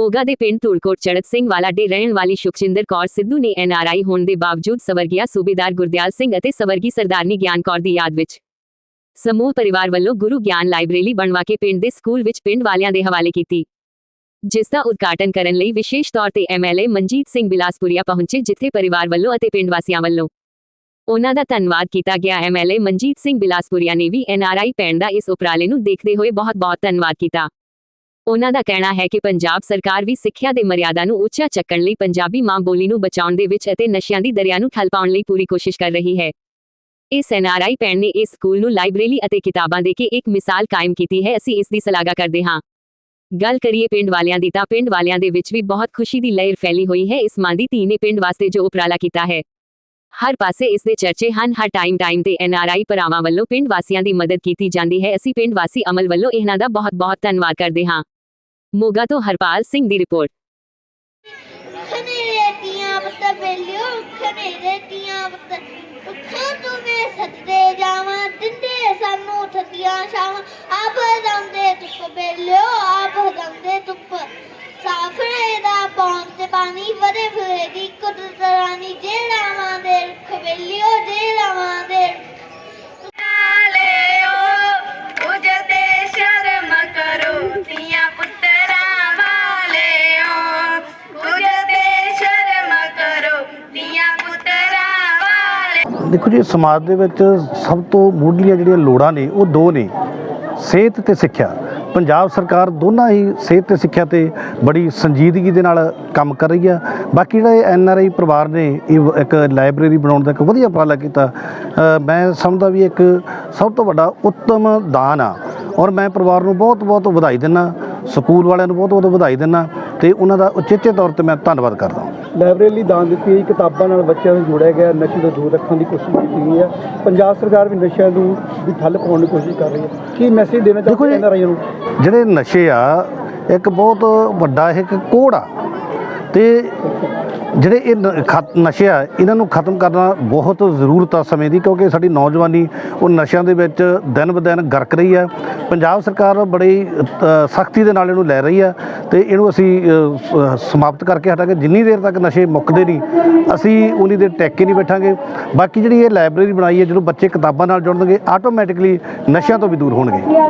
ਮੋਗਾ ਦੇ ਪਿੰਡ ਧੂੜਕੋਟ ਚੜਤ ਸਿੰਘ ਵਾਲਾ ਦੇ ਰਹਿਣ ਵਾਲੀ ਸੁਖਜਿੰਦਰ ਕੌਰ ਸਿੱਧੂ ਨੇ ਐਨਆਰਆਈ ਹੋਣ ਦੇ ਬਾਵਜੂਦ ਸਵਰਗੀਆ ਸੂਬੇਦਾਰ ਗੁਰਦਿਆਲ ਸਿੰਘ ਅਤੇ ਸਵਰਗੀ ਸਰਦਾਰਨੀ ਗਿਆਨ ਕੌਰ ਦੀ ਯਾਦ ਵਿੱਚ ਸਮੂਹ ਪਰਿਵਾਰ ਵੱਲੋਂ ਗੁਰੂ ਗਿਆਨ ਲਾਇਬ੍ਰੇਰੀ ਬਣਵਾ ਕੇ ਪਿੰਡ ਦੇ ਸਕੂਲ ਵਿੱਚ ਪਿੰਡ ਵਾਲਿਆਂ ਦੇ ਹਵਾਲੇ ਕੀਤੀ। ਜਿਸ ਦਾ ਉਦਘਾਟਨ ਕਰਨ ਲਈ ਵਿਸ਼ੇਸ਼ ਤੌਰ ਤੇ ਐਮਐਲਏ ਮਨਜੀਤ ਸਿੰਘ ਬਿਲਾਸਪੁਰੀਆ ਪਹੁੰਚੇ, ਜਿੱਥੇ ਪਰਿਵਾਰ ਵੱਲੋਂ ਅਤੇ ਪਿੰਡ ਵਾਸੀਆਂ ਵੱਲੋਂ ਉਹਨਾਂ ਦਾ ਧੰਨਵਾਦ ਕੀਤਾ ਗਿਆ। ਐਮਐਲਏ ਮਨਜੀਤ ਸਿੰਘ ਬਿਲਾਸਪੁਰੀਆ ਨੇ ਵੀ ਐਨਆਰਆਈ ਪੈਣ ਦਾ ਇਸ ਉਪਰਾਲੇ ਨੂੰ ਦੇਖਦੇ ਹੋਏ ਬਹੁਤ-ਬਹੁਤ ਧੰਨਵਾਦ ਕੀਤਾ। ਉਹਨਾਂ ਦਾ ਕਹਿਣਾ ਹੈ ਕਿ ਪੰਜਾਬ ਸਰਕਾਰ ਵੀ ਸਿੱਖਿਆ ਦੇ ਮਰਿਆਦਾ ਨੂੰ ਉੱਚਾ ਚੱਕਣ ਲਈ ਪੰਜਾਬੀ ਮਾਂ ਬੋਲੀ ਨੂੰ ਬਚਾਉਣ ਦੇ ਵਿੱਚ ਅਤੇ ਨਸ਼ਿਆਂ ਦੀ ਦਰਿਆ ਨੂੰ ਠੱਲ ਪਾਉਣ ਲਈ ਪੂਰੀ ਕੋਸ਼ਿਸ਼ ਕਰ ਰਹੀ ਹੈ। ਇਸ ਐਨਆਰਆਈ ਪੈਣ ਨੇ ਇਸ ਸਕੂਲ ਨੂੰ ਲਾਇਬ੍ਰੇਰੀ ਅਤੇ ਕਿਤਾਬਾਂ ਦੇ ਕੇ ਇੱਕ ਮਿਸਾਲ ਕਾਇਮ ਕੀਤੀ ਹੈ। ਅਸੀਂ ਇਸ ਦੀ ਸ਼ਲਾਘਾ ਕਰਦੇ ਹਾਂ। ਗੱਲ ਕਰੀਏ ਪਿੰਡ ਵਾਲਿਆਂ ਦੀ ਤਾਂ ਪਿੰਡ ਵਾਲਿਆਂ ਦੇ ਵਿੱਚ ਵੀ ਬਹੁਤ ਖੁਸ਼ੀ ਦੀ ਲਹਿਰ ਫੈਲੀ ਹੋਈ ਹੈ। ਇਸ ਮਾਂ ਦੀ ਧੀ ਨੇ ਪਿੰਡ ਵਾਸਤੇ ਜੋ ਉਪਰਾਲਾ ਕੀਤਾ ਹੈ, ਹਰ ਪਾਸੇ ਇਸ ਦੇ ਚਰਚੇ ਹਨ। ਹਰ ਟਾਈਮ ਟਾਈਮ ਤੇ ਐਨਆਰਆਈ ਭਰਾਵਾਂ ਵੱਲੋਂ ਪਿੰਡ ਵਾਸੀਆਂ ਦੀ ਮਦਦ ਕੀਤੀ ਜਾਂਦੀ ਹੈ। ਅਸੀਂ ਪਿੰਡ ਵਾਸੀ ਅਮਲ ਵੱਲੋਂ ਇਹਨਾਂ ਦਾ ਬਹੁਤ-ਬਹੁਤ ਧੰਨਵਾਦ ਕਰਦੇ ਹਾਂ। ਮੋਗਾ ਤੋਂ ਹਰਪਾਲ ਸਿੰਘ ਦੀ ਰਿਪੋਰਟ। ਖਨੇਰੇ ਦੀਆਂ ਬੱਤ ਬੇਲਿਓ ਖਨੇਰੇ ਦੀਆਂ ਬੱਤ ਉੱਖਾਂ ਤੋਂ ਮੈਂ ਸੱਜਦੇ ਜਾਵਾਂ, ਦਿੰਦੇ ਸਾਨੂੰ ਠੱਗੀਆਂ ਸ਼ਾਵਾਂ ਆਪ ਜਾਂਦੇ ਧੁੱਪ ਬੇਲਿਓ, ਆਪ ਜਾਂਦੇ ਧੁੱਪ। ਸਾਫਰੇ ਦਾ ਪੌਂਦ ਤੇ ਪਾਣੀ ਵਰੇ ਫਿਰੇਗੀ ਕੁਦਰਤ ਰਾਣੀ। ਜਿਹੜਾ ਮਾਂ ਦੇ ਦੇਖੋ ਜੀ, ਸਮਾਜ ਦੇ ਵਿੱਚ ਸਭ ਤੋਂ ਮੁੱਢਲੀਆਂ ਜਿਹੜੀਆਂ ਲੋੜਾਂ ਨੇ, ਉਹ ਦੋ ਨੇ, ਸਿਹਤ ਤੇ ਸਿੱਖਿਆ। ਪੰਜਾਬ ਸਰਕਾਰ ਦੋਨਾਂ ਹੀ ਸਿਹਤ ਤੇ ਸਿੱਖਿਆ ਤੇ ਬੜੀ ਸੰਜੀਦਗੀ ਦੇ ਨਾਲ ਕੰਮ ਕਰ ਰਹੀ ਆ। ਬਾਕੀ ਜਿਹੜੇ ਐਨ ਆਰ ਆਈ ਪਰਿਵਾਰ ਨੇ, ਇਹ ਇੱਕ ਲਾਇਬ੍ਰੇਰੀ ਬਣਾਉਣ ਦਾ ਇੱਕ ਵਧੀਆ ਉਪਰਾਲਾ ਕੀਤਾ ਮੈਂ ਸਮਝਦਾ ਵੀ ਇੱਕ ਸਭ ਤੋਂ ਵੱਡਾ ਉੱਤਮ ਦਾਨ ਆ। ਔਰ ਮੈਂ ਪਰਿਵਾਰ ਨੂੰ ਬਹੁਤ ਬਹੁਤ ਵਧਾਈ ਦਿੰਦਾ ਸਕੂਲ ਵਾਲਿਆਂ ਨੂੰ ਬਹੁਤ ਬਹੁਤ ਵਧਾਈ ਦਿੰਦਾ ਤੇ ਉਹਨਾਂ ਦਾ ਉਚੇਚੇ ਤੌਰ ਤੇ ਮੈਂ ਧੰਨਵਾਦ ਕਰਦਾ ਲਾਇਬ੍ਰੇਰੀ ਲਈ ਦਾਨ ਦਿੱਤੀ ਗਈ ਕਿਤਾਬਾਂ ਨਾਲ ਬੱਚਿਆਂ ਨੂੰ ਜੋੜਿਆ ਗਿਆ। ਨਸ਼ੇ ਤੋਂ ਦੂਰ ਰੱਖਣ ਦੀ ਕੋਸ਼ਿਸ਼ ਕੀਤੀ ਗਈ ਹੈ। ਪੰਜਾਬ ਸਰਕਾਰ ਵੀ ਨਸ਼ਿਆਂ ਨੂੰ ਦੀ ਠੱਲ ਪਾਉਣ ਦੀ ਕੋਸ਼ਿਸ਼ ਕਰ ਰਹੀ ਹੈ। ਕੀ ਮੈਸੇਜ ਦੇਣਾ ਚਾਹੁੰਦੇ ਐਨਆਰਆਈ ਨੂੰ ਜਿਹੜੇ ਨਸ਼ੇ ਆ ਇੱਕ ਬਹੁਤ ਵੱਡਾ ਇੱਕ ਕੋੜ ਆ। ਤੇ ਜਿਹੜੇ ਇਹ ਨ- ਖਤ- ਨਸ਼ੇ ਆ, ਇਹਨਾਂ ਨੂੰ ਖਤਮ ਕਰਨਾ ਬਹੁਤ ਜ਼ਰੂਰਤ ਆ ਸਮੇਂ ਦੀ, ਕਿਉਂਕਿ ਸਾਡੀ ਨੌਜਵਾਨੀ ਉਹ ਨਸ਼ਿਆਂ ਦੇ ਵਿੱਚ ਦਿਨ ਬ ਦਿਨ ਗਰਕ ਰਹੀ ਆ। ਪੰਜਾਬ ਸਰਕਾਰ ਬੜੀ ਸਖਤੀ ਦੇ ਨਾਲ ਇਹਨੂੰ ਲੈ ਰਹੀ ਆ ਤੇ ਇਹਨੂੰ ਅਸੀਂ ਸਮਾਪਤ ਕਰਕੇ ਹਟਾਂਗੇ। ਜਿੰਨੀ ਦੇਰ ਤੱਕ ਨਸ਼ੇ ਮੁੱਕਦੇ ਨਹੀਂ, ਅਸੀਂ ਉਨੀ ਦੇਰ ਟੈਕ ਕੇ ਨਹੀਂ ਬੈਠਾਂਗੇ। ਬਾਕੀ ਜਿਹੜੀ ਇਹ ਲਾਇਬ੍ਰੇਰੀ ਬਣਾਈ ਹੈ ਜਦੋਂ ਬੱਚੇ ਕਿਤਾਬਾਂ ਨਾਲ ਜੁੜਨਗੇ, ਆਟੋਮੈਟਿਕਲੀ ਨਸ਼ਿਆਂ ਤੋਂ ਵੀ ਦੂਰ ਹੋਣਗੇ।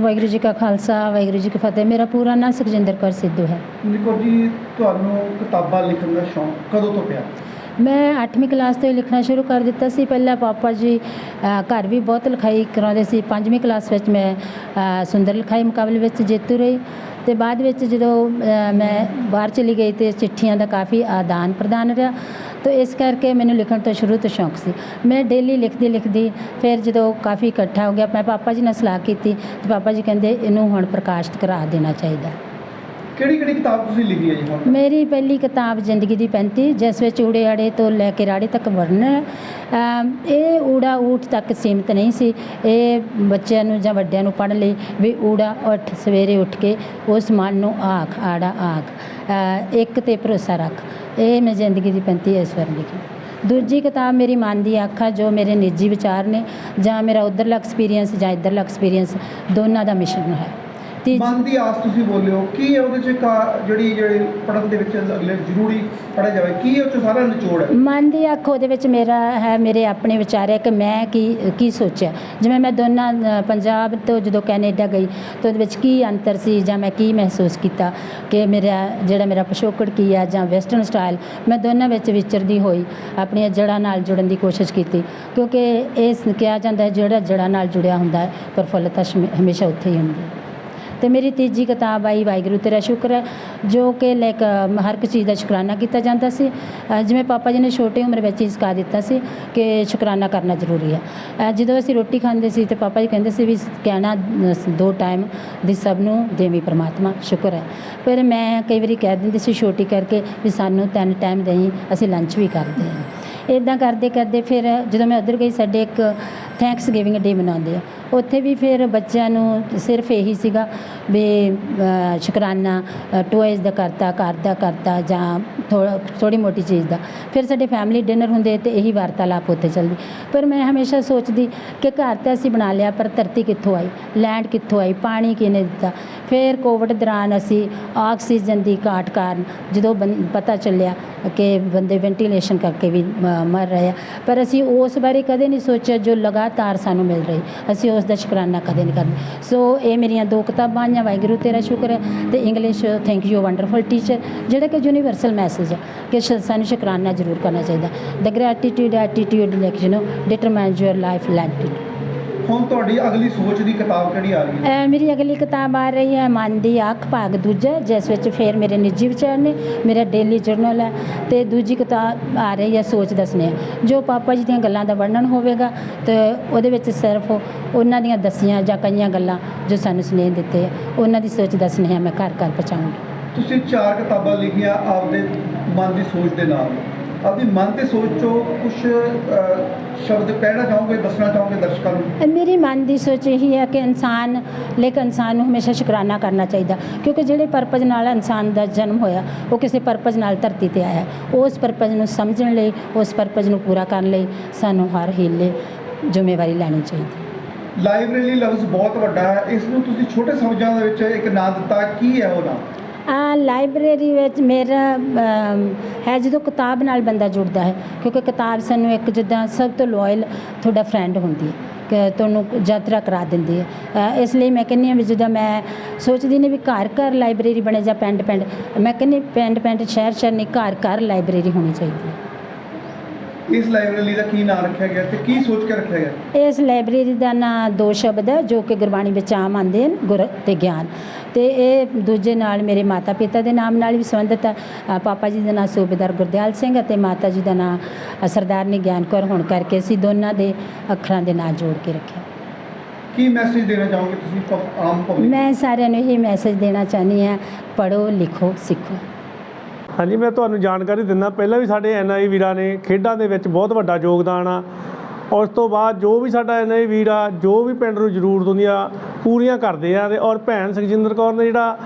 ਵਾਹਿਗੁਰੂ ਜੀ ਕਾ ਖਾਲਸਾ ਵਾਹਿਗੁਰੂ ਜੀ ਕੀ ਫਤਿਹ। ਮੇਰਾ ਪੂਰਾ ਨਾਮ ਸੁਖਜਿੰਦਰ ਕੌਰ ਸਿੱਧੂ ਹੈ। ਨਿਕੋ ਜੀ ਤੁਹਾਨੂੰ ਕਿਤਾਬਾਂ ਲਿਖਣ ਦਾ ਸ਼ੌਂਕ ਕਦੋਂ ਤੋਂ ਪਿਆ? ਮੈਂ 8ਵੀਂ ਕਲਾਸ ਤੋਂ ਹੀ ਲਿਖਣਾ ਸ਼ੁਰੂ ਕਰ ਦਿੱਤਾ ਸੀ। ਪਹਿਲਾਂ ਪਾਪਾ ਜੀ ਘਰ ਵੀ ਬਹੁਤ ਲਿਖਾਈ ਕਰਾਉਂਦੇ ਸੀ। ਪੰਜਵੀਂ ਕਲਾਸ ਵਿੱਚ ਮੈਂ ਸੁੰਦਰ ਲਿਖਾਈ ਮੁਕਾਬਲੇ ਵਿੱਚ ਜੇਤੂ ਰਹੀ। ਤੇ ਬਾਅਦ ਵਿੱਚ ਜਦੋਂ ਮੈਂ ਬਾਹਰ ਚਲੀ ਗਈ ਤੇ ਚਿੱਠੀਆਂ ਦਾ ਕਾਫੀ ਆਦਾਨ ਪ੍ਰਦਾਨ ਰਿਹਾ। ਤਾਂ ਇਸ ਕਰਕੇ ਮੈਨੂੰ ਲਿਖਣ ਤੋਂ ਸ਼ੁਰੂ ਤੋਂ ਸ਼ੌਂਕ ਸੀ। ਮੈਂ ਡੇਲੀ ਲਿਖਦੀ ਲਿਖਦੀ ਫਿਰ ਜਦੋਂ ਕਾਫੀ ਇਕੱਠਾ ਹੋ ਗਿਆ, ਮੈਂ ਪਾਪਾ ਜੀ ਨਾਲ ਸਲਾਹ ਕੀਤੀ ਤੇ ਪਾਪਾ ਜੀ ਕਹਿੰਦੇ ਇਹਨੂੰ ਹੁਣ ਪ੍ਰਕਾਸ਼ਿਤ ਕਰਾ ਦੇਣਾ ਚਾਹੀਦਾ। ਕਿਹੜੀ ਕਿਹੜੀ ਕਿਤਾਬ ਤੁਸੀਂ ਲਿਖੀ ਹੈ ਜੀ ਹੁਣ? ਮੇਰੀ ਪਹਿਲੀ ਕਿਤਾਬ ਜ਼ਿੰਦਗੀ ਦੀ 35 ਜਿਸ ਵਿੱਚ ਊੜੇ ਆੜੇ ਤੋਂ ਲੈ ਕੇ ਰਾੜੇ ਤੱਕ ਵਰਣਨ ਹੈ। ਅਮ ਇਹ ਊੜਾ ਊਠ ਤੱਕ ਸੀਮਿਤ ਨਹੀਂ ਸੀ। ਇਹ ਬੱਚਿਆਂ ਨੂੰ ਜਾਂ ਵੱਡਿਆਂ ਨੂੰ ਪੜ੍ਹਨ ਲਈ ਵੀ ਊੜਾ ਉੱਠ ਸਵੇਰੇ ਉੱਠ ਕੇ ਉਸ ਮਨ ਨੂੰ ਆਖ ਆੜਾ ਆਖ ਅ, ਇੱਕ ਤੇ ਭਰੋਸਾ ਰੱਖ। ਇਹ ਮੈਂ ਜ਼ਿੰਦਗੀ ਦੀ 35 ਇਸ ਵਾਰ ਲਿਖੀ। ਦੂਜੀ ਕਿਤਾਬ ਮੇਰੀ ਮਨ ਦੀ ਅੱਖ ਆ ਜੋ ਮੇਰੇ ਨਿੱਜੀ ਵਿਚਾਰ ਨੇ ਜਾਂ ਮੇਰਾ ਉਧਰਲਾ ਐਕਸਪੀਰੀਅੰਸ ਜਾਂ ਇੱਧਰਲਾ ਐਕਸਪੀਰੀਅੰਸ ਦੋਨਾਂ ਦਾ ਮਿਸ਼ਰਣ ਹੈ। ਤੀਜੀ ਮਨ ਦੀ ਆਸ ਤੁਸੀਂ ਬੋਲਿਓ ਕੀ ਹੈ ਉਹਦੇ ਚ ਕਾ- ਜਿਹੜੀ ਜਿਹੜੀ ਪੜ੍ਹਨ ਦੇ ਵਿੱਚ ਅਗਲੇ ਜ਼ਰੂਰੀ ਪੜ੍ਹਿਆ ਜਾਵੇ ਕੀ ਹੈ ਉਹ ਚ ਸਾਰਾ ਨਿਚੋੜ ਹੈ? ਮਨ ਦੀ ਅੱਖ ਉਹਦੇ ਵਿੱਚ ਮੇਰਾ ਹੈ ਮੇਰੇ ਆਪਣੇ ਵਿਚਾਰ ਹੈ ਕਿ ਮੈਂ ਕੀ ਕੀ ਸੋਚਿਆ। ਜਿਵੇਂ ਮੈਂ ਦੋਨਾਂ ਅ, ਪੰਜਾਬ ਤੋਂ ਜਦੋਂ ਕੈਨੇਡਾ ਗਈ ਤਾਂ ਉਹਦੇ ਵਿੱਚ ਕੀ ਅੰਤਰ ਸੀ ਜਾਂ ਮੈਂ ਕੀ ਮਹਿਸੂਸ ਕੀਤਾ ਕਿ ਮੇਰਾ ਜਿਹੜਾ ਮੇਰਾ ਪਿਛੋਕੜ ਕੀ ਆ ਜਾਂ ਵੈਸਟਰਨ ਸਟਾਈਲ ਮੈਂ ਦੋਨਾਂ ਵਿੱਚ ਵਿਚਰਦੀ ਹੋਈ ਆਪਣੀਆਂ ਜੜ੍ਹਾਂ ਨਾਲ ਜੁੜਨ ਦੀ ਕੋਸ਼ਿਸ਼ ਕੀਤੀ। ਕਿਉਂਕਿ ਇਹ ਕਿਹਾ ਜਾਂਦਾ ਹੈ ਜਿਹੜਾ ਜੜ੍ਹਾਂ ਨਾਲ ਜੁੜਿਆ ਹੁੰਦਾ ਹੈ ਪ੍ਰਫੁੱਲਤਾ ਹਮੇ- ਹਮੇਸ਼ਾ ਉੱਥੇ ਹੀ ਹੁੰਦੀ ਹੈ। ਅਤੇ ਮੇਰੀ ਤੀਜੀ ਕਿਤਾਬ ਆਈ, ਵਾਹਿਗੁਰੂ ਤੇਰਾ ਸ਼ੁਕਰ ਹੈ, ਜੋ ਕਿ ਲਾਈਕ ਹਰ ਇੱਕ ਚੀਜ਼ ਦਾ ਸ਼ੁਕਰਾਨਾ ਕੀਤਾ ਜਾਂਦਾ ਸੀ। ਜਿਵੇਂ ਪਾਪਾ ਜੀ ਨੇ ਛੋਟੀ ਉਮਰ ਵਿੱਚ ਹੀ ਸਿਖਾ ਦਿੱਤਾ ਸੀ ਕਿ ਸ਼ੁਕਰਾਨਾ ਕਰਨਾ ਜ਼ਰੂਰੀ ਹੈ। ਜਦੋਂ ਅਸੀਂ ਰੋਟੀ ਖਾਂਦੇ ਸੀ ਤੇ ਪਾਪਾ ਜੀ ਕਹਿੰਦੇ ਸੀ ਵੀ ਕਹਿਣਾ ਦੋ ਟਾਈਮ ਦੀ ਸਭ ਨੂੰ ਦੇਵੀ ਪ੍ਰਮਾਤਮਾ, ਸ਼ੁਕਰ ਹੈ। ਪਰ ਮੈਂ ਕਈ ਵਾਰੀ ਕਹਿ ਦਿੰਦੀ ਸੀ ਛੋਟੀ ਕਰਕੇ ਵੀ ਸਾਨੂੰ ਤਿੰਨ ਟਾਈਮ ਦੇਈ ਅਸੀਂ ਲੰਚ ਵੀ ਕਰਦੇ ਹਾਂ। ਇਦਾਂ ਕਰਦੇ ਕਰਦੇ ਫਿਰ ਜਦੋਂ ਮੈਂ ਉੱਧਰ ਗਈ, ਸਾਡੇ ਇੱਕ ਥੈਂਕਸ ਗਿਵਿੰਗ ਡੇ ਮਨਾਉਂਦੇ ਆ। ਉੱਥੇ ਵੀ ਫਿਰ ਬੱਚਿਆਂ ਨੂੰ ਸਿਰਫ ਇਹੀ ਸੀਗਾ ਵੀ ਸ਼ੁਕਰਾਨਾ ਟੋਇਜ਼ ਦਾ ਕਰਤਾ, ਘਰ ਦਾ ਕਰਤਾ ਜਾਂ ਥੋੜਾ ਥੋੜੀ ਮੋਟੀ ਚੀਜ਼ ਦਾ। ਫਿਰ ਸਾਡੇ ਫੈਮਿਲੀ ਡਿਨਰ ਹੁੰਦੇ ਤੇ ਇਹੀ ਵਾਰਤਾਲਾਪ ਉੱਥੇ ਚੱਲਦੀ। ਪਰ ਮੈਂ ਹਮੇਸ਼ਾ ਸੋਚਦੀ ਕਿ ਘਰ ਤਾਂ ਅਸੀਂ ਬਣਾ ਲਿਆ, ਪਰ ਧਰਤੀ ਕਿੱਥੋਂ ਆਈ? ਲੈਂਡ ਕਿੱਥੋਂ ਆਈ? ਪਾਣੀ ਕਿਹਨੇ ਦਿੱਤਾ? ਫਿਰ ਕੋਵਿਡ ਦੌਰਾਨ ਅਸੀਂ ਆਕਸੀਜਨ ਦੀ ਘਾਟ ਕਾਰਨ ਜਦੋਂ ਬੰ- ਪਤਾ ਚੱਲਿਆ ਕਿ ਬੰਦੇ ਵੈਂਟੀਲੇਸ਼ਨ ਕਰਕੇ ਵੀ ਮ- ਮਰ ਰਹੇ ਆ। ਪਰ ਅਸੀਂ ਉਸ ਬਾਰੇ ਕਦੇ ਨਹੀਂ ਸੋਚਿਆ ਜੋ ਲਗਾਤਾਰ ਸਾਨੂੰ ਮਿਲ ਰਹੀ। ਅਸੀਂ ਉਸ ਦਾ ਸ਼ੁਕਰਾਨਾ ਕਦੇ ਨਹੀਂ ਕਰਨਾ ਸੋ ਇਹ ਮੇਰੀਆਂ ਦੋ ਕਿਤਾਬਾਂ ਆਈਆਂ, ਵਾਹਿਗੁਰੂ ਤੇਰਾ ਸ਼ੁਕਰ ਹੈ ਤੇ English thank you wonderful teacher ਜਿਹੜਾ ਕਿ ਯੂਨੀਵਰਸਲ ਮੈਸੇਜ ਹੈ ਕਿ ਸਾਨੂੰ ਸ਼ੁਕਰਾਨਾ ਜ਼ਰੂਰ ਕਰਨਾ ਚਾਹੀਦਾ। The gratitude attitude like you know determines your life latitude ਹੁਣ ਤੁਹਾਡੀ ਅਗਲੀ ਸੋਚ ਦੀ ਕਿਤਾਬ ਕਿਹੜੀ ਆ ਰਹੀ ਹੈ? ਮੇਰੀ ਅਗਲੀ ਕਿਤਾਬ ਆ ਰਹੀ ਹੈ ਮਨ ਦੀ ਅੱਖ ਭਾਗ ਦੂਜਾ ਜਿਸ ਵਿੱਚ ਫਿਰ ਮੇਰੇ ਨਿੱਜੀ ਵਿਚਾਰ ਨੇ ਮੇਰਾ ਡੇਲੀ ਜਰਨਲ ਹੈ ਤੇ ਦੂਜੀ ਕਿਤਾਬ ਆ ਰਹੀ ਹੈ ਸੋਚ ਦਾ ਸੁਨੇਹਾ। ਜੋ ਪਾਪਾ ਜੀ ਦੀਆਂ ਗੱਲਾਂ ਦਾ ਵਰਣਨ ਹੋਵੇਗਾ ਤੇ ਉਹਦੇ ਵਿੱਚ ਸਿਰਫ ਉਹਨਾਂ ਦੀਆਂ ਦਸੀਆਂ ਜਾਂ ਕਈਆਂ ਗੱਲਾਂ ਜੋ ਸਾਨੂੰ ਸੁਨੇਹ ਦਿੱਤੇ ਆ ਉਹਨਾਂ ਦੀ ਸੋਚ ਦਾ ਸੁਨੇਹਾ ਮੈਂ ਘਰ ਘਰ ਪਹੁੰਚਾਉਂਗੀ। ਤੁਸੀਂ ਚਾਰ ਕਿਤਾਬਾਂ ਲਿਖੀਆਂ ਆਪਦੇ ਮਨ ਦੀ ਸੋਚ ਦੇ ਨਾਲ। ਆਪਦੀ ਮਨ ਤੇ ਸੋਚ ਕੁਝ ਸ਼ਬਦ ਕਹਿਣਾ ਚਾਹੋਗੇ ਦੱਸਣਾ ਚਾਹੋਗੇ ਦਰਸ਼ਕਾਂ ਨੂੰ? ਮੇਰੀ ਮਨ ਦੀ ਸੋਚ ਇਹੀ ਹੈ ਕਿ ਇਨਸਾਨ ਲੇਕਿਨ ਇਨਸਾਨ ਨੂੰ ਹਮੇਸ਼ਾ ਸ਼ੁਕਰਾਨਾ ਕਰਨਾ ਚਾਹੀਦਾ। ਕਿਉਂਕਿ ਜਿਹੜੇ ਪਰਪਸ ਨਾਲ ਇਨਸਾਨ ਦਾ ਜਨਮ ਹੋਇਆ ਉਹ ਕਿਸੇ ਪਰਪਸ ਨਾਲ ਧਰਤੀ ਤੇ ਆਇਆ। ਉਸ ਪਰਪਸ ਨੂੰ ਸਮਝਣ ਲਈ ਉਸ ਪਰਪਸ ਨੂੰ ਪੂਰਾ ਕਰਨ ਲਈ ਸਾਨੂੰ ਹਰ ਹੀਲੇ ਜ਼ਿੰਮੇਵਾਰੀ ਲੈਣੀ ਚਾਹੀਦੀ। ਲਾਇਬ੍ਰੇਰੀ ਲਫ਼ਜ਼ ਬਹੁਤ ਵੱਡਾ ਹੈ। ਇਸ ਨੂੰ ਤੁਸੀਂ ਛੋਟੇ ਸ਼ਬਦਾਂ ਦੇ ਵਿੱਚ ਇੱਕ ਨਾਂ ਦਿੱਤਾ ਕੀ ਹੈ ਉਹ ਨਾਂ? ਲਾਇਬ੍ਰੇਰੀ ਵਿੱਚ ਮੇਰਾ ਹੈ ਜਦੋਂ ਕਿਤਾਬ ਨਾਲ ਬੰਦਾ ਜੁੜਦਾ ਹੈ, ਕਿਉਂਕਿ ਕਿਤਾਬ ਸਾਨੂੰ ਇੱਕ ਜਿੱਦਾਂ ਸਭ ਤੋਂ ਲੋਇਲ ਤੁਹਾਡਾ ਫਰੈਂਡ ਹੁੰਦੀ ਹੈ, ਕਿ ਤੁਹਾਨੂੰ ਯਾਤਰਾ ਕਰਾ ਦਿੰਦੀ ਹੈ। ਇਸ ਲਈ ਮੈਂ ਕਹਿੰਦੀ ਹਾਂ ਵੀ ਜਦੋਂ ਮੈਂ ਸੋਚਦੀ ਨੇ ਵੀ ਘਰ ਘਰ ਲਾਇਬ੍ਰੇਰੀ ਬਣੇ ਜਾਂ ਪਿੰਡ ਪਿੰਡ, ਮੈਂ ਕਹਿੰਦੀ ਪਿੰਡ ਪਿੰਡ, ਸ਼ਹਿਰ ਸ਼ਹਿਰ ਨਹੀਂ, ਘਰ ਘਰ ਲਾਇਬ੍ਰੇਰੀ ਹੋਣੀ ਚਾਹੀਦੀ ਹੈ। ਇਸ ਲਾਇਬ੍ਰੇਰੀ ਦਾ ਕੀ ਨਾਂ ਰੱਖਿਆ ਗਿਆ ਤੇ ਕੀ ਸੋਚ ਕੇ ਰੱਖਿਆ ਗਿਆ? ਇਸ ਲਾਇਬ੍ਰੇਰੀ ਦਾ ਨਾਂ ਦੋ ਸ਼ਬਦ ਹੈ ਜੋ ਕਿ ਗੁਰਬਾਣੀ ਵਿੱਚ ਆਮ ਆਉਂਦੇ ਹਨ ਗੁਰ ਤੇ ਗਿਆਨ। ਤੇ ਇਹ ਦੂਜੇ ਨਾਲ ਮੇਰੇ ਮਾਤਾ ਪਿਤਾ ਦੇ ਨਾਮ ਨਾਲ ਵੀ ਸੰਬੰਧਿਤ ਹੈ। ਪਾਪਾ ਜੀ ਦਾ ਨਾਮ ਸੂਬੇਦਾਰ ਗੁਰਦਿਆਲ ਸਿੰਘ ਅਤੇ ਮਾਤਾ ਜੀ ਦਾ ਨਾਮ ਸਰਦਾਰਨੀ ਗਿਆਨ ਕੌਰ ਹੋਣ ਕਰਕੇ ਅਸੀਂ ਦੋਨਾਂ ਦੇ ਅੱਖਰਾਂ ਦੇ ਨਾਂ ਜੋੜ ਕੇ ਰੱਖਿਆ ਕੀ ਮੈਸੇਜ ਦੇਣਾ ਚਾਹੋਗੇ ਤੁਸੀਂ ਆਮ ਪਬਲਿਕ ਮੈਂ ਸਾਰਿਆਂ ਨੂੰ ਇਹ ਮੈਸੇਜ ਦੇਣਾ ਚਾਹੁੰਦੀ ਹਾਂ ਪੜ੍ਹੋ ਲਿਖੋ ਸਿੱਖੋ। ਹਾਂਜੀ, ਮੈਂ ਤੁਹਾਨੂੰ ਜਾਣਕਾਰੀ ਦਿੰਦਾ, ਪਹਿਲਾਂ ਵੀ ਸਾਡੇ ਐਨਆਈ ਵੀਰਾਂ ਨੇ ਖੇਡਾਂ ਦੇ ਵਿੱਚ ਬਹੁਤ ਵੱਡਾ ਯੋਗਦਾਨ ਆ। ਉਸ ਤੋਂ ਬਾਅਦ ਜੋ ਵੀ ਸਾਡਾ ਐਨਆਈ ਵੀਰ ਆ, ਜੋ ਵੀ ਪਿੰਡ ਨੂੰ ਜ਼ਰੂਰਤ ਹੁੰਦੀ ਆ, ਪੂਰੀਆਂ ਕਰਦੇ ਆ ਤੇ ਔਰ ਭੈਣ ਸੁਖਜਿੰਦਰ ਕੌਰ ਨੇ ਜਿਹੜਾ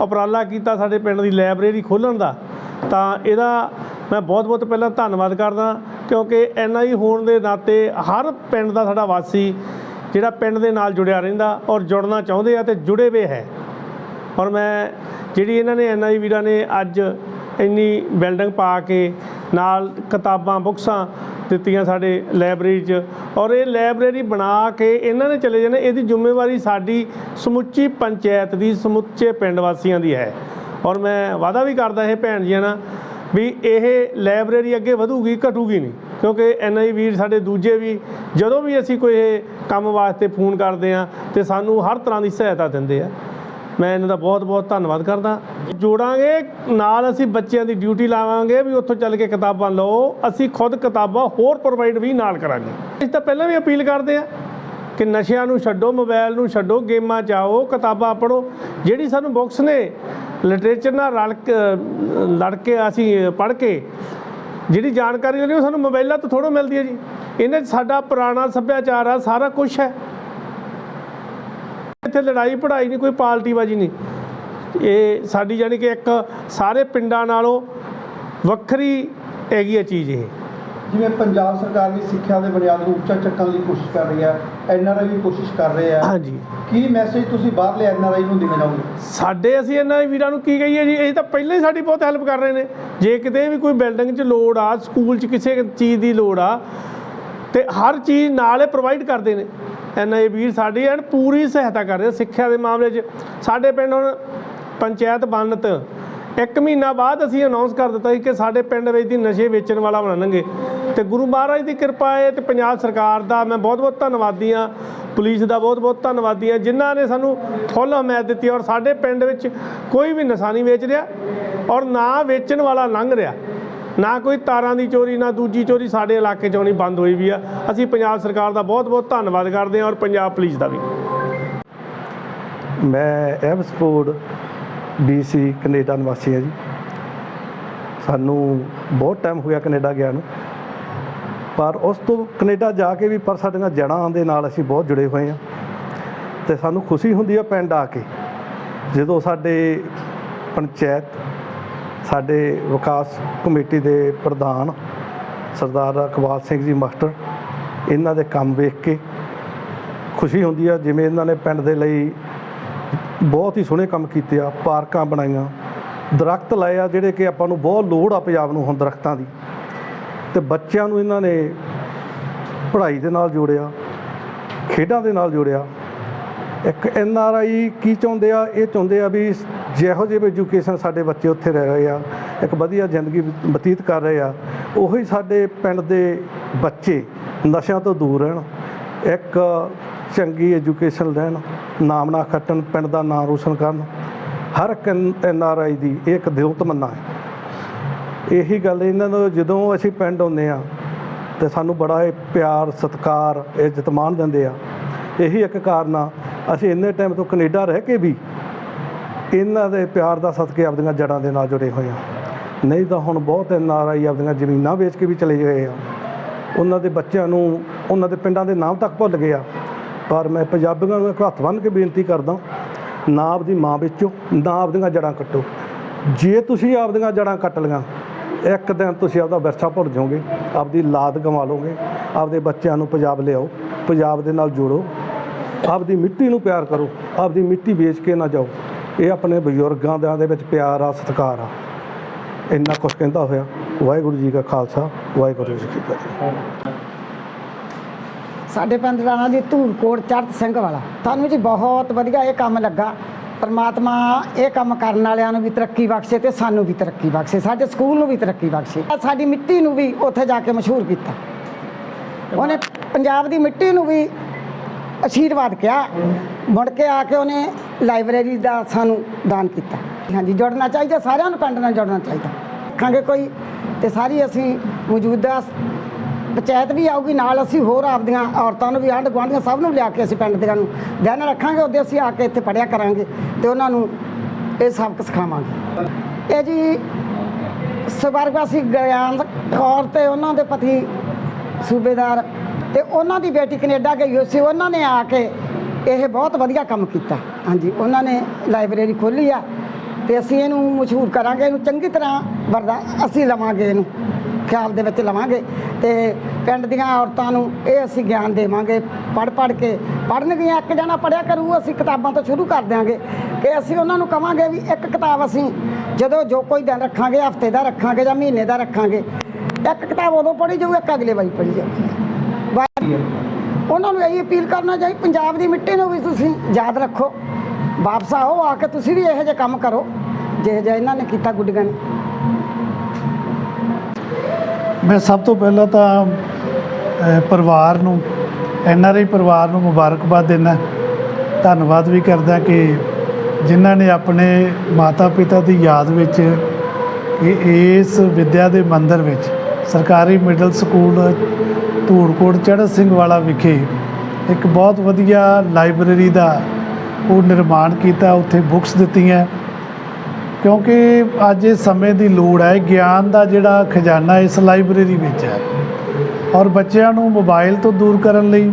ਉਪਰਾਲਾ ਕੀਤਾ ਸਾਡੇ ਪਿੰਡ ਦੀ ਲਾਇਬ੍ਰੇਰੀ ਖੋਲ੍ਹਣ ਦਾ, ਤਾਂ ਇਹਦਾ ਮੈਂ ਬਹੁਤ ਬਹੁਤ ਪਹਿਲਾਂ ਧੰਨਵਾਦ ਕਰਦਾ, ਕਿਉਂਕਿ ਐਨਆਈ ਹੋਣ ਦੇ ਨਾਤੇ ਹਰ ਪਿੰਡ ਦਾ ਸਾਡਾ ਵਾਸੀ ਜਿਹੜਾ ਪਿੰਡ ਦੇ ਨਾਲ ਜੁੜਿਆ ਰਹਿੰਦਾ ਔਰ ਜੁੜਨਾ ਚਾਹੁੰਦੇ ਆ ਤੇ ਜੁੜੇ ਵੇ ਹੈ। ਔਰ ਮੈਂ, ਜਿਹੜੀ ਇਹਨਾਂ ਨੇ ਐਨਆਈ ਵੀਰਾਂ ਨੇ ਅੱਜ ਇੰਨੀ ਬਿਲਡਿੰਗ ਪਾ ਕੇ ਨਾਲ ਕਿਤਾਬਾਂ ਬੁੱਕਸਾਂ ਦਿੱਤੀਆਂ ਸਾਡੇ ਲਾਇਬ੍ਰੇਰੀ 'ਚ ਔਰ ਇਹ ਲਾਇਬ੍ਰੇਰੀ ਬਣਾ ਕੇ ਇਹਨਾਂ ਨੇ ਚਲੇ ਜਾਣਾ। ਇਹਦੀ ਜ਼ਿੰਮੇਵਾਰੀ ਸਾਡੀ ਸਮੁੱਚੀ ਪੰਚਾਇਤ ਦੀ, ਸਮੁੱਚੇ ਪਿੰਡ ਵਾਸੀਆਂ ਦੀ ਹੈ। ਔਰ ਮੈਂ ਵਾਅਦਾ ਵੀ ਕਰਦਾ ਇਹ ਭੈਣ ਜੀਆਂ ਨਾਲ ਵੀ ਇਹ ਲਾਇਬ੍ਰੇਰੀ ਅੱਗੇ ਵਧੂਗੀ, ਘਟੂਗੀ ਨਹੀਂ। ਕਿਉਂਕਿ ਐਨਆਈ ਵੀਰ ਸਾਡੇ ਦੂਜੇ ਵੀ, ਜਦੋਂ ਵੀ ਅਸੀਂ ਕੋਈ ਇਹ ਕੰਮ ਵਾਸਤੇ ਫੋਨ ਕਰਦੇ ਆ ਤੇ ਸਾਨੂੰ ਹਰ ਤਰ੍ਹਾਂ ਦੀ ਸਹਾਇਤਾ ਦਿੰਦੇ ਆ। ਮੈਂ ਇਹਨਾਂ ਦਾ ਬਹੁਤ ਬਹੁਤ ਧੰਨਵਾਦ ਕਰਦਾ। ਜੋੜਾਂਗੇ, ਨਾਲ ਅਸੀਂ ਬੱਚਿਆਂ ਦੀ ਡਿਊਟੀ ਲਾਵਾਂਗੇ ਵੀ ਉੱਥੋਂ ਚੱਲ ਕੇ ਕਿਤਾਬਾਂ ਲਓ, ਅਸੀਂ ਖੁਦ ਕਿਤਾਬਾਂ ਹੋਰ ਪ੍ਰੋਵਾਈਡ ਵੀ ਨਾਲ ਕਰਾਂਗੇ। ਅਸੀਂ ਤਾਂ ਪਹਿਲਾਂ ਵੀ ਅਪੀਲ ਕਰਦੇ ਆ ਕਿ ਨਸ਼ਿਆਂ ਨੂੰ ਛੱਡੋ ਮੋਬਾਈਲ ਨੂੰ ਛੱਡੋ, ਗੇਮਾਂ 'ਚ ਆਓ ਕਿਤਾਬਾਂ ਪੜ੍ਹੋ। ਜਿਹੜੀ ਸਾਨੂੰ ਬੁੱਕਸ ਨੇ ਲਿਟਰੇਚਰ ਨਾਲ ਰਲ ਲੜ ਕੇ ਅਸੀਂ ਪੜ੍ਹ ਕੇ, ਜਿਹੜੀ ਜਾਣਕਾਰੀ ਲੈਣੀ ਉਹ ਸਾਨੂੰ ਮੋਬਾਈਲਾਂ ਤੋਂ ਥੋੜ੍ਹਾ ਮਿਲਦੀ ਹੈ ਜੀ। ਇਹਨੇ 'ਚ ਸਾਡਾ ਪੁਰਾਣਾ ਸੱਭਿਆਚਾਰ ਆ, ਸਾਰਾ ਕੁਝ ਹੈ। ਇੱਥੇ ਲੜਾਈ ਪੜਾਈ ਨਹੀਂ, ਕੋਈ ਪਾਰਟੀਬਾਜੀ ਨਹੀਂ। ਇਹ ਸਾਡੀ ਜਾਨੀ ਕਿ ਇੱਕ ਸਾਰੇ ਪਿੰਡਾਂ ਨਾਲੋਂ ਵੱਖਰੀ ਹੈਗੀ ਹੈ ਚੀਜ਼ ਇਹ। ਜਿਵੇਂ ਪੰਜਾਬ ਸਰਕਾਰ ਵੀ ਸਿੱਖਿਆ ਦੇ ਬੁਨਿਆਦ ਨੂੰ ਉੱਚਾ ਚੱਕਣ ਦੀ ਕੋਸ਼ਿਸ਼ ਕਰ ਰਹੀ ਹੈ ਐਨਆਰਆਈ ਵੀ ਕੋਸ਼ਿਸ਼ ਕਰ ਰਹੇ ਆ ਹਾਂਜੀ। ਕੀ ਮੈਸੇਜ ਤੁਸੀਂ ਬਾਹਰਲੇ ਐਨਆਰਆਈ ਨੂੰ ਦੇਣਾ ਚਾਹੋਗੇ? ਸਾਡੇ ਅਸੀਂ ਇਹਨਾਂ ਵੀਰਾਂ ਨੂੰ ਕੀ ਕਹੀਏ ਜੀ ਇਹ ਤਾਂ ਪਹਿਲਾਂ ਹੀ ਸਾਡੀ ਬਹੁਤ ਹੈਲਪ ਕਰ ਰਹੇ ਨੇ। ਜੇ ਕਿਤੇ ਵੀ ਕੋਈ ਬਿਲਡਿੰਗ 'ਚ ਲੋੜ ਆ ਸਕੂਲ 'ਚ ਕਿਸੇ ਚੀਜ਼ ਦੀ ਲੋੜ ਆ ਤੇ ਹਰ ਚੀਜ਼ ਨਾਲ ਹੀ ਪ੍ਰੋਵਾਈਡ ਕਰਦੇ ਨੇ। ਐਨਆਈ ਵੀਰ ਸਾਡੀ ਐਨ ਪੂਰੀ ਸਹਾਇਤਾ ਕਰ ਰਹੇ ਸਿੱਖਿਆ ਦੇ ਮਾਮਲੇ 'ਚ। ਸਾਡੇ ਪਿੰਡ ਹੁਣ ਪੰਚਾਇਤ ਬਣਤ ਇੱਕ ਮਹੀਨਾ ਬਾਅਦ ਅਸੀਂ ਅਨਾਉਂਸ ਕਰ ਦਿੱਤਾ ਸੀ ਕਿ ਸਾਡੇ ਪਿੰਡ ਵਿੱਚ ਦੀ ਨਸ਼ੇ ਵੇਚਣ ਵਾਲਾ ਬਣਨਗੇ। ਤੇ ਗੁਰੂ ਮਹਾਰਾਜ ਦੀ ਕਿਰਪਾ ਹੈ ਤੇ ਪੰਜਾਬ ਸਰਕਾਰ ਦਾ ਮੈਂ ਬਹੁਤ ਬਹੁਤ ਧੰਨਵਾਦੀ ਹਾਂ। ਪੁਲਿਸ ਦਾ ਬਹੁਤ ਬਹੁਤ ਧੰਨਵਾਦੀ ਹਾਂ। ਜਿਨ੍ਹਾਂ ਨੇ ਸਾਨੂੰ ਫੁੱਲ ਹਮਾਇਤ ਦਿੱਤੀ ਔਰ ਸਾਡੇ ਪਿੰਡ ਵਿੱਚ ਕੋਈ ਵੀ ਨਸ਼ਾ ਨਹੀਂ ਵੇਚ ਰਿਹਾ ਔਰ ਨਾ ਵੇਚਣ ਵਾਲਾ ਲੰਘ ਰਿਹਾ। ਨਾ ਕੋਈ ਤਾਰਾਂ ਦੀ ਚੋਰੀ, ਨਾ ਦੂਜੀ ਚੋਰੀ ਸਾਡੇ ਇਲਾਕੇ 'ਚ ਆਉਣੀ ਬੰਦ ਹੋਈ ਵੀ ਆ। ਅਸੀਂ ਪੰਜਾਬ ਸਰਕਾਰ ਦਾ ਬਹੁਤ ਬਹੁਤ ਧੰਨਵਾਦ ਕਰਦੇ ਹਾਂ ਔਰ ਪੰਜਾਬ ਪੁਲਿਸ ਦਾ ਵੀ। ਮੈਂ ਐਵਸਪੋਰਟ BC ਕੈਨੇਡਾ ਨਿਵਾਸੀ ਹਾਂ ਜੀ। ਸਾਨੂੰ ਬਹੁਤ ਟਾਈਮ ਹੋ ਗਿਆ ਕੈਨੇਡਾ ਗਿਆ ਨੂੰ। ਪਰ ਉਸ ਤੋਂ ਕੈਨੇਡਾ ਜਾ ਕੇ ਵੀ ਪਰ ਸਾਡੀਆਂ ਜੜ੍ਹਾਂ ਦੇ ਨਾਲ ਅਸੀਂ ਬਹੁਤ ਜੁੜੇ ਹੋਏ ਹਾਂ। ਤੇ ਸਾਨੂੰ ਖੁਸ਼ੀ ਹੁੰਦੀ ਆ ਪਿੰਡ ਆ ਕੇ। ਜਦੋਂ ਸਾਡੇ ਪੰਚਾਇਤ, ਸਾਡੇ ਵਿਕਾਸ ਕਮੇਟੀ ਦੇ ਪ੍ਰਧਾਨ ਸਰਦਾਰ ਇਕਬਾਲ ਸਿੰਘ ਜੀ ਮਾਸਟਰ, ਇਹਨਾਂ ਦੇ ਕੰਮ ਵੇਖ ਕੇ ਖੁਸ਼ੀ ਹੁੰਦੀ ਆ, ਜਿਵੇਂ ਇਹਨਾਂ ਨੇ ਪਿੰਡ ਦੇ ਲਈ ਬਹੁਤ ਹੀ ਸੋਹਣੇ ਕੰਮ ਕੀਤੇ ਆ, ਪਾਰਕਾਂ ਬਣਾਈਆਂ, ਦਰਖਤ ਲਾਏ ਆ ਜਿਹੜੇ ਕਿ ਆਪਾਂ ਨੂੰ ਬਹੁਤ ਲੋੜ ਆ ਪੰਜਾਬ ਨੂੰ ਹੁਣ ਦਰਖਤਾਂ ਦੀ। ਤੇ ਬੱਚਿਆਂ ਨੂੰ ਇਹਨਾਂ ਨੇ ਪੜ੍ਹਾਈ ਦੇ ਨਾਲ ਜੋੜਿਆ, ਖੇਡਾਂ ਦੇ ਨਾਲ ਜੋੜਿਆ। ਇੱਕ ਐਨ ਆਰ ਆਈ ਕੀ ਚਾਹੁੰਦੇ ਆ? ਇਹ ਚਾਹੁੰਦੇ ਆ ਵੀ ਜਿਹੋ ਜਿਹੇ ਐਜੂਕੇਸ਼ਨ ਸਾਡੇ ਬੱਚੇ ਉੱਥੇ ਰਹਿ ਰਹੇ ਆ, ਇੱਕ ਵਧੀਆ ਜ਼ਿੰਦਗੀ ਬਤੀਤ ਕਰ ਰਹੇ ਆ, ਉਹੀ ਸਾਡੇ ਪਿੰਡ ਦੇ ਬੱਚੇ ਨਸ਼ਿਆਂ ਤੋਂ ਦੂਰ ਰਹਿਣ, ਇੱਕ ਚੰਗੀ ਐਜੂਕੇਸ਼ਨ ਲੈਣ ਨਾਮ ਨਾ ਖੱਟਣ, ਪਿੰਡ ਦਾ ਨਾਮ ਰੋਸ਼ਨ ਕਰਨ। ਹਰ ਇੱਕ ਐਨ ਆਰ ਆਈ ਦੀ ਇਹ ਇੱਕ ਦਿਲ ਤਮੰਨਾ ਹੈ। ਇਹੀ ਗੱਲ ਇਹਨਾਂ ਨੂੰ ਜਦੋਂ ਅਸੀਂ ਪਿੰਡ ਆਉਂਦੇ ਆ ਤੇ ਸਾਨੂੰ ਬੜਾ ਇਹ ਪਿਆਰ, ਸਤਿਕਾਰ, ਇੱਜ਼ਤ ਮਾਣ ਦਿੰਦੇ ਆ। ਇਹੀ ਇੱਕ ਕਾਰਨ ਆ, ਅਸੀਂ ਇੰਨੇ ਟਾਈਮ ਤੋਂ ਕੈਨੇਡਾ ਰਹਿ ਕੇ ਵੀ ਇਹਨਾਂ ਦੇ ਪਿਆਰ ਦਾ ਸਦਕੇ ਆਪਦੀਆਂ ਜੜਾਂ ਦੇ ਨਾਲ ਜੁੜੇ ਹੋਏ ਆ। ਨਹੀਂ ਤਾਂ ਹੁਣ ਬਹੁਤ ਐਨ ਆਰ ਆਈ ਆਪਦੀਆਂ ਜ਼ਮੀਨਾਂ ਵੇਚ ਕੇ ਵੀ ਚਲੇ ਗਏ ਆ। ਉਹਨਾਂ ਦੇ ਬੱਚਿਆਂ ਨੂੰ, ਉਹਨਾਂ ਦੇ ਪਿੰਡਾਂ ਦੇ ਨਾਮ ਤੱਕ ਭੁੱਲ ਗਏ ਆ। ਪਰ ਮੈਂ ਪੰਜਾਬੀਆਂ ਨੂੰ ਇੱਕ ਹੱਥ ਬੰਨ੍ਹ ਕੇ ਬੇਨਤੀ ਕਰਦਾ ਨਾ ਆਪਦੀ ਮਾਂ ਵਿੱਚੋਂ ਨਾ ਆਪਦੀਆਂ ਜੜਾਂ ਕੱਟੋ। ਜੇ ਤੁਸੀਂ ਆਪਦੀਆਂ ਜੜਾਂ ਕੱਟ ਲਈਆਂ, ਇੱਕ ਦਿਨ ਤੁਸੀਂ ਆਪਦਾ ਵਿਰਸਾ ਭੁੱਲ ਜਾਓਗੇ, ਆਪਦੀ ਲਾਦ ਗਵਾ ਲਓਗੇ, ਆਪਦੇ ਬੱਚਿਆਂ ਨੂੰ ਪੰਜਾਬ ਲਿਆਓ, ਪੰਜਾਬ ਦੇ ਨਾਲ ਜੋੜੋ, ਆਪਦੀ ਮਿੱਟੀ ਨੂੰ ਪਿਆਰ ਕਰੋ, ਆਪਦੀ ਮਿੱਟੀ ਵੇਚ ਕੇ ਨਾ ਜਾਓ। ਇਹ ਆਪਣੇ ਬਜ਼ੁਰਗਾਂ ਦਾ ਦੇ ਵਿੱਚ ਪਿਆਰ ਆ, ਸਤਿਕਾਰ ਆ। ਇੰਨਾ ਕੁਝ ਕਹਿੰਦਾ ਹੋਇਆ। ਵਾਹਿਗੁਰੂ ਜੀ ਕਾ ਖਾਲਸਾ, ਵਾਹਿਗੁਰੂ ਜੀ ਕੀ ਫਤਿਹ। ਸਾਡੇ ਪਿੰਡ ਦਾ ਨਾਂ ਜੀ ਧੂਲਕੋਟ ਚੜਤ ਸਿੰਘ ਵਾਲਾ। ਤੁਹਾਨੂੰ ਜੀ ਬਹੁਤ ਵਧੀਆ ਇਹ ਕੰਮ ਲੱਗਾ। ਪਰਮਾਤਮਾ ਇਹ ਕੰਮ ਕਰਨ ਵਾਲਿਆਂ ਨੂੰ ਵੀ ਤਰੱਕੀ ਬਖਸ਼ੇ ਤੇ ਸਾਨੂੰ ਵੀ ਤਰੱਕੀ ਬਖਸ਼ੇ, ਸਾਡੇ ਸਕੂਲ ਨੂੰ ਵੀ ਤਰੱਕੀ ਬਖਸ਼ੇ। ਸਾਡੀ ਮਿੱਟੀ ਨੂੰ ਵੀ ਉੱਥੇ ਜਾ ਕੇ ਮਸ਼ਹੂਰ ਕੀਤਾ। ਉਹਨੇ ਪੰਜਾਬ ਦੀ ਮਿੱਟੀ ਨੂੰ ਵੀ ਆਸ਼ੀਰਵਾਦ ਕਿਹਾ। ਮੁੜ ਕੇ ਆ ਕੇ ਉਹਨੇ ਲਾਇਬ੍ਰੇਰੀ ਦਾ ਸਾਨੂੰ ਦਾਨ ਕੀਤਾ। ਹਾਂਜੀ, ਜੁੜਨਾ ਚਾਹੀਦਾ, ਸਾਰਿਆਂ ਨੂੰ ਪਿੰਡ ਨਾਲ ਜੁੜਨਾ ਚਾਹੀਦਾ। ਖਾਂਗੇ ਕੋਈ ਤੇ ਸਾਰੀ ਅਸੀਂ ਮੌਜੂਦਾ ਪੰਚਾਇਤ ਵੀ ਆਊਗੀ, ਨਾਲ ਅਸੀਂ ਹੋਰ ਆਪਦੀਆਂ ਔਰਤਾਂ ਨੂੰ ਵੀ, ਆਂਢ ਗੁਆਂਢੀਆਂ ਸਭ ਨੂੰ ਲਿਆ ਕੇ ਅਸੀਂ ਪਿੰਡ ਦੀਆਂ ਨੂੰ ਧਿਆਨ ਰੱਖਾਂਗੇ, ਉਹਦੇ ਅਸੀਂ ਆ ਕੇ ਇੱਥੇ ਪੜਿਆ ਕਰਾਂਗੇ ਤੇ ਉਹਨਾਂ ਨੂੰ ਇਹ ਸਬਕ ਸਿਖਾਵਾਂਗੇ। ਇਹ ਜੀ ਸਵਰਗਵਾਸੀ ਗਿਆਨ ਕੌਰ ਤੇ ਉਹਨਾਂ ਦੇ ਪਤੀ ਸੂਬੇਦਾਰ ਤੇ ਉਹਨਾਂ ਦੀ ਬੇਟੀ ਕੈਨੇਡਾ ਗਈ ਹੋਈ ਸੀ, ਉਹਨਾਂ ਨੇ ਆ ਕੇ ਇਹ ਬਹੁਤ ਵਧੀਆ ਕੰਮ ਕੀਤਾ। ਹਾਂਜੀ, ਉਹਨਾਂ ਨੇ ਲਾਇਬ੍ਰੇਰੀ ਖੋਲ੍ਹੀ ਆ ਤੇ ਅਸੀਂ ਇਹਨੂੰ ਮਸ਼ਹੂਰ ਕਰਾਂਗੇ, ਇਹਨੂੰ ਚੰਗੀ ਤਰ੍ਹਾਂ ਵਰਦਾ, ਅਸੀਂ ਲਵਾਂਗੇ ਇਹਨੂੰ। ਖਿਆਲ ਦੇ ਵਿੱਚ ਲਵਾਂਗੇ ਤੇ ਪਿੰਡ ਦੀਆਂ ਔਰਤਾਂ ਨੂੰ ਇਹ ਅਸੀਂ ਗਿਆਨ ਦੇਵਾਂਗੇ, ਪੜ੍ਹ ਪੜ੍ਹ ਕੇ। ਪੜ੍ਹਨਗੀਆਂ, ਇੱਕ ਜਣਾ ਪੜ੍ਹਿਆ ਕਰੂ, ਅਸੀਂ ਕਿਤਾਬਾਂ ਤੋਂ ਸ਼ੁਰੂ ਕਰ ਦਿਆਂਗੇ। ਕਿ ਅਸੀਂ ਉਹਨਾਂ ਨੂੰ ਕਵਾਂਗੇ ਵੀ ਇੱਕ ਕਿਤਾਬ ਅਸੀਂ ਜਦੋਂ ਜੋ ਕੋਈ ਦਿਨ ਰੱਖਾਂਗੇ, ਹਫ਼ਤੇ ਦਾ ਰੱਖਾਂਗੇ ਜਾਂ ਮਹੀਨੇ ਦਾ ਰੱਖਾਂਗੇ, ਇੱਕ ਕਿਤਾਬ ਉਦੋਂ ਪੜ੍ਹੀ ਜਾਊ, ਇੱਕ ਅਗਲੇ ਵਾਰੀ ਪੜ੍ਹੀ ਜਾਊ। ਉਹਨਾਂ ਨੂੰ ਇਹੀ ਅਪੀਲ ਕਰਨਾ ਚਾਹੀ, ਪੰਜਾਬ ਦੀ ਮਿੱਟੀ ਨੂੰ ਵੀ ਤੁਸੀਂ ਯਾਦ ਰੱਖੋ। ਵਾਪਸ ਆਓ, ਆ ਕੇ ਤੁਸੀਂ ਵੀ ਇਹੋ ਜਿਹੇ ਕੰਮ ਕਰੋ, ਜਿਹੋ ਜਿਹਾ ਇਹਨਾਂ ਨੇ ਕੀਤਾ ਗੁੱਡੀਆਂ ਨੇ। ਮੈਂ ਸਭ ਤੋਂ ਪਹਿਲਾਂ ਤਾਂ ਪਰਿਵਾਰ ਨੂੰ, ਐਨ ਆਰ ਆਈ ਪਰਿਵਾਰ ਨੂੰ ਮੁਬਾਰਕਬਾਦ ਦਿੰਦਾ। ਧੰਨਵਾਦ ਵੀ ਕਰਦਾ ਕਿ ਜਿਨ੍ਹਾਂ ਨੇ ਆਪਣੇ ਮਾਤਾ ਪਿਤਾ ਦੀ ਯਾਦ ਵਿੱਚ ਇਸ ਵਿਦਿਆ ਦੇ ਮੰਦਰ ਵਿੱਚ ਸਰਕਾਰੀ ਮਿਡਲ ਸਕੂਲ ਧੂੜਕੋਟ ਚੜ੍ਹਤ ਸਿੰਘ ਵਾਲਾ ਵਿਖੇ ਇੱਕ ਬਹੁਤ ਵਧੀਆ ਲਾਇਬ੍ਰੇਰੀ ਦਾ ਉਹ ਨਿਰਮਾਣ ਕੀਤਾ। ਉੱਥੇ ਬੁੱਕਸ ਦਿੱਤੀਆਂ। ਕਿਉਂਕਿ ਅੱਜ ਇਸ ਸਮੇਂ ਦੀ ਲੋੜ ਹੈ, ਗਿਆਨ ਦਾ ਜਿਹੜਾ ਖਜ਼ਾਨਾ ਇਸ ਲਾਇਬ੍ਰੇਰੀ ਵਿੱਚ ਹੈ। ਔਰ ਬੱਚਿਆਂ ਨੂੰ ਮੋਬਾਈਲ ਤੋਂ ਦੂਰ ਕਰਨ ਲਈ,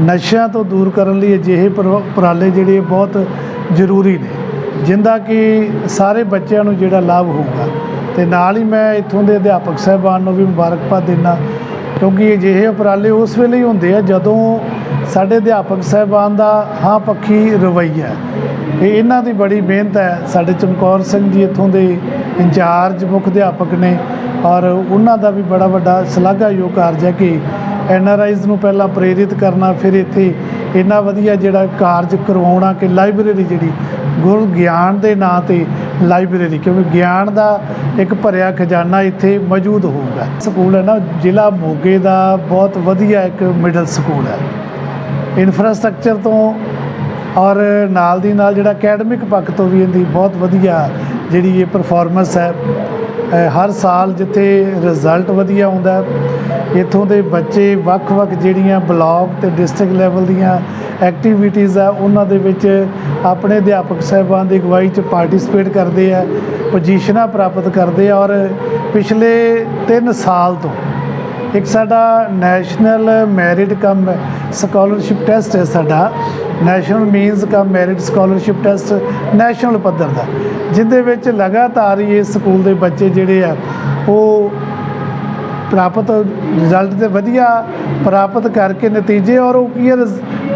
ਨਸ਼ਿਆਂ ਤੋਂ ਦੂਰ ਕਰਨ ਲਈ ਅਜਿਹੇ ਪਰ- ਉਪਰਾਲੇ ਜਿਹੜੇ ਬਹੁਤ ਜ਼ਰੂਰੀ ਨੇ। ਜਿੰਦਾ ਕਿ ਸਾਰੇ ਬੱਚਿਆਂ ਨੂੰ ਜਿਹੜਾ ਲਾਭ ਹੋਊਗਾ। ਤੇ ਨਾਲ ਹੀ ਮੈਂ ਇੱਥੋਂ ਦੇ ਅਧਿਆਪਕ ਸਾਹਿਬਾਨ ਨੂੰ ਵੀ ਮੁਬਾਰਕਬਾਦ ਦਿੰਦਾ, ਕਿਉਂਕਿ ਅਜਿਹੇ ਉਪਰਾਲੇ ਉਸ ਵੇਲੇ ਹੀ ਹੁੰਦੇ ਆ ਜਦੋਂ ਸਾਡੇ ਅਧਿਆਪਕ ਸਾਹਿਬਾਨ ਦਾ ਹਾਂ ਪੱਖੀ ਰਵੱਈਆ ਇਹ ਇਹਨਾਂ ਦੀ ਬੜੀ ਮਿਹਨਤ ਹੈ। ਸਾਡੇ ਚਮਕੌਰ ਸਿੰਘ ਜੀ ਇੱਥੋਂ ਦੇ ਇੰਚਾਰਜ ਮੁੱਖ ਅਧਿਆਪਕ ਨੇ ਔਰ ਉਹਨਾਂ ਦਾ ਵੀ ਬੜਾ ਵੱਡਾ ਸ਼ਲਾਘਾਯੋਗ ਕਾਰਜ ਹੈ ਕਿ ਐਨ ਆਰ ਆਈਜ਼ ਨੂੰ ਪਹਿਲਾਂ ਪ੍ਰੇਰਿਤ ਕਰਨਾ, ਫਿਰ ਇੱਥੇ ਇੰਨਾ ਵਧੀਆ ਜਿਹੜਾ ਕਾਰਜ ਕਰਵਾਉਣਾ ਕਿ ਲਾਇਬ੍ਰੇਰੀ ਜਿਹੜੀ ਗੁਰ ਗਿਆਨ ਦੇ ਨਾਂ ਤੇ ਲਾਇਬ੍ਰੇਰੀ, ਕਿਉਂਕਿ ਗਿਆਨ ਦਾ ਇੱਕ ਭਰਿਆ ਖਜ਼ਾਨਾ ਇੱਥੇ ਮੌਜੂਦ ਹੋਊਗਾ। ਸਕੂਲ ਹੈ ਨਾ, ਜ਼ਿਲ੍ਹਾ ਮੋਗੇ ਦਾ ਬਹੁਤ ਵਧੀਆ ਇੱਕ ਮਿਡਲ ਸਕੂਲ ਹੈ। ਇਨਫਰਾਸਟ੍ਰਕਚਰ ਤੋਂ ਔਰ ਨਾਲ ਦੀ ਨਾਲ ਜਿਹੜਾ ਅਕੈਡਮਿਕ ਪੱਖ ਤੋਂ ਵੀ ਇਹਦੀ ਬਹੁਤ ਵਧੀਆ ਜਿਹੜੀ ਇਹ ਪਰਫਾਰਮੈਂਸ ਹੈ ਹਰ ਸਾਲ ਜਿੱਥੇ ਰਿਜ਼ਲਟ ਵਧੀਆ ਆਉਂਦਾ ਹੈ, ਇੱਥੋਂ ਦੇ ਬੱਚੇ ਵੱਖ-ਵੱਖ ਜਿਹੜੀਆਂ ਬਲਾਕ ਤੇ ਡਿਸਟ੍ਰਿਕਟ ਲੈਵਲ ਦੀਆਂ ਐਕਟੀਵਿਟੀਜ਼ ਆ ਉਹਨਾਂ ਦੇ ਵਿੱਚ ਆਪਣੇ ਅਧਿਆਪਕ ਸਾਹਿਬਾਨ ਦੀ ਅਗਵਾਈ 'ਚ ਪਾਰਟਿਸਿਪੇਟ ਕਰਦੇ ਆ ਪੋਜੀਸ਼ਨਾਂ ਪ੍ਰਾਪਤ ਕਰਦੇ ਆ ਔਰ ਪਿਛਲੇ 3 ਸਾਲ ਤੋਂ ਇੱਕ ਸਾਡਾ national merit cum scholarship test ਹੈ ਸਾਡਾ। National means cum merit scholarship test national ਪੱਧਰ ਦਾ। ਜਿਹਦੇ ਵਿੱਚ ਲਗਾਤਾਰ ਹੀ ਇਸ ਸਕੂਲ ਦੇ ਬੱਚੇ ਜਿਹੜੇ ਆ, ਉਹ ਪ੍ਰਾਪਤ ਰਿਜ਼ਲਟ ਤੇ ਵਧੀਆ ਪ੍ਰਾਪਤ ਕਰਕੇ ਨਤੀਜੇ ਔਰ ਉਹ ਕੀ ਹੈ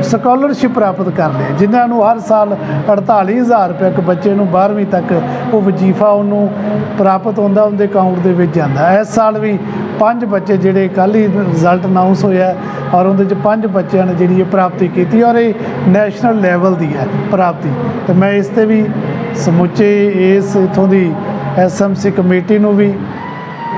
ਸਕਾਲਰਸ਼ਿਪ ਪ੍ਰਾਪਤ ਕਰਦੇ ਆ, ਜਿਨ੍ਹਾਂ ਨੂੰ ਹਰ ਸਾਲ 48000 ਰੁਪਏ ਇੱਕ ਬੱਚੇ ਨੂੰ 12ਵੀਂ ਤੱਕ ਉਹ ਵਜੀਫਾ ਉਹਨੂੰ ਪ੍ਰਾਪਤ ਹੁੰਦਾ ਉਹਦੇ ਅਕਾਊਂਟ ਦੇ ਵਿੱਚ ਜਾਂਦਾ। ਇਸ ਸਾਲ ਵੀ ਪੰਜ ਬੱਚੇ ਜਿਹੜੇ ਕੱਲ੍ਹ ਹੀ ਰਿਜ਼ਲਟ ਅਨਾਉਂਸ ਹੋਇਆ ਔਰ ਉਹਦੇ ਚ ਪੰਜ ਬੱਚਿਆਂ ਨੇ ਜਿਹੜੀ ਇਹ ਪ੍ਰਾਪਤੀ ਕੀਤੀ ਔਰ ਇਹ ਨੈਸ਼ਨਲ ਲੈਵਲ ਦੀ ਹੈ ਪ੍ਰਾਪਤੀ। ਤੇ ਮੈਂ ਇਸ ਤੇ ਵੀ ਸਮੁੱਚੇ ਇਸ ਇਥੋਂ ਦੀ ਐਸਐਮਸੀ ਕਮੇਟੀ ਨੂੰ ਵੀ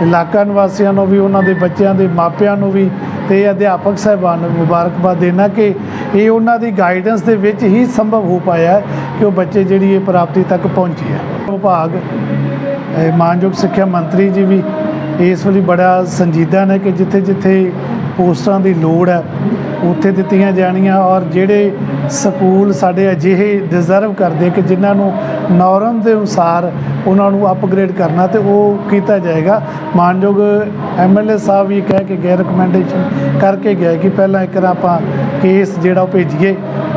ਇਲਾਕਾ ਨਿਵਾਸੀਆਂ ਨੂੰ ਵੀ, ਉਹਨਾਂ ਦੇ ਬੱਚਿਆਂ ਦੇ ਮਾਪਿਆਂ ਨੂੰ ਵੀ ਤੇ ਅਧਿਆਪਕ ਸਾਹਿਬਾਨ ਨੂੰ ਮੁਬਾਰਕਬਾਦ ਦੇਣਾ ਕਿ ਇਹ ਉਹਨਾਂ ਦੀ ਗਾਈਡੈਂਸ ਦੇ ਵਿੱਚ ਹੀ ਸੰਭਵ ਹੋ ਪਾਇਆ ਕਿ ਉਹ ਬੱਚੇ ਜਿਹੜੀ ਇਹ ਪ੍ਰਾਪਤੀ ਤੱਕ ਪਹੁੰਚੇ ਹੈ। ਵਿਭਾਗ ਮਾਨਯੋਗ ਸਿੱਖਿਆ ਮੰਤਰੀ ਜੀ ਵੀ ਇਸ ਵੇਲੇ ਬੜਾ ਸੰਜੀਦਾ ਨੇ ਕਿ ਜਿੱਥੇ ਜਿੱਥੇ ਪੋਸਟਾਂ ਦੀ ਲੋੜ ਹੈ ਉੱਥੇ ਦਿੱਤੀਆਂ ਜਾਣੀਆਂ ਔਰ ਜਿਹੜੇ ਸਕੂਲ ਸਾਡੇ ਅਜਿਹੇ ਡਿਜ਼ਰਵ ਕਰਦੇ ਕਿ ਜਿਨ੍ਹਾਂ ਨੂੰ ਨੌਰਮ ਦੇ ਅਨੁਸਾਰ ਉਹਨਾਂ ਨੂੰ ਅਪਗ੍ਰੇਡ ਕਰਨਾ ਤੇ ਉਹ ਕੀਤਾ ਜਾਏਗਾ। ਮਾਨਯੋਗ ਐਮਐਲਏ ਸਾਹਿਬ ਵੀ ਕਹਿ ਕੇ ਗਏ ਰეკਮੈਂਡੇਸ਼ਨ ਕਰਕੇ ਗਏ ਕਿ ਪਹਿਲਾਂ ਇੱਕ ਵਾਰ ਆਪਾਂ ਕੇਸ ਜਿਹੜਾ ਉਹ ਭੇਜੀਏ।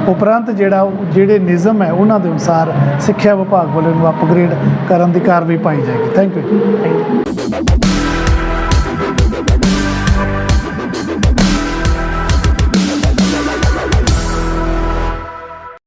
ਉਪਰੰਤ ਜਿਹੜਾ ਉਹ, ਜਿਹੜੇ ਨਿਯਮ ਹੈ ਉਹਨਾਂ ਦੇ ਅਨੁਸਾਰ ਸਿੱਖਿਆ ਵਿਭਾਗ ਵੱਲੋਂ ਇਹਨੂੰ ਅਪਗ੍ਰੇਡ ਕਰਨ ਦੀ ਕਾਰਵਾਈ ਪਾਈ ਜਾਏਗੀ। Thank you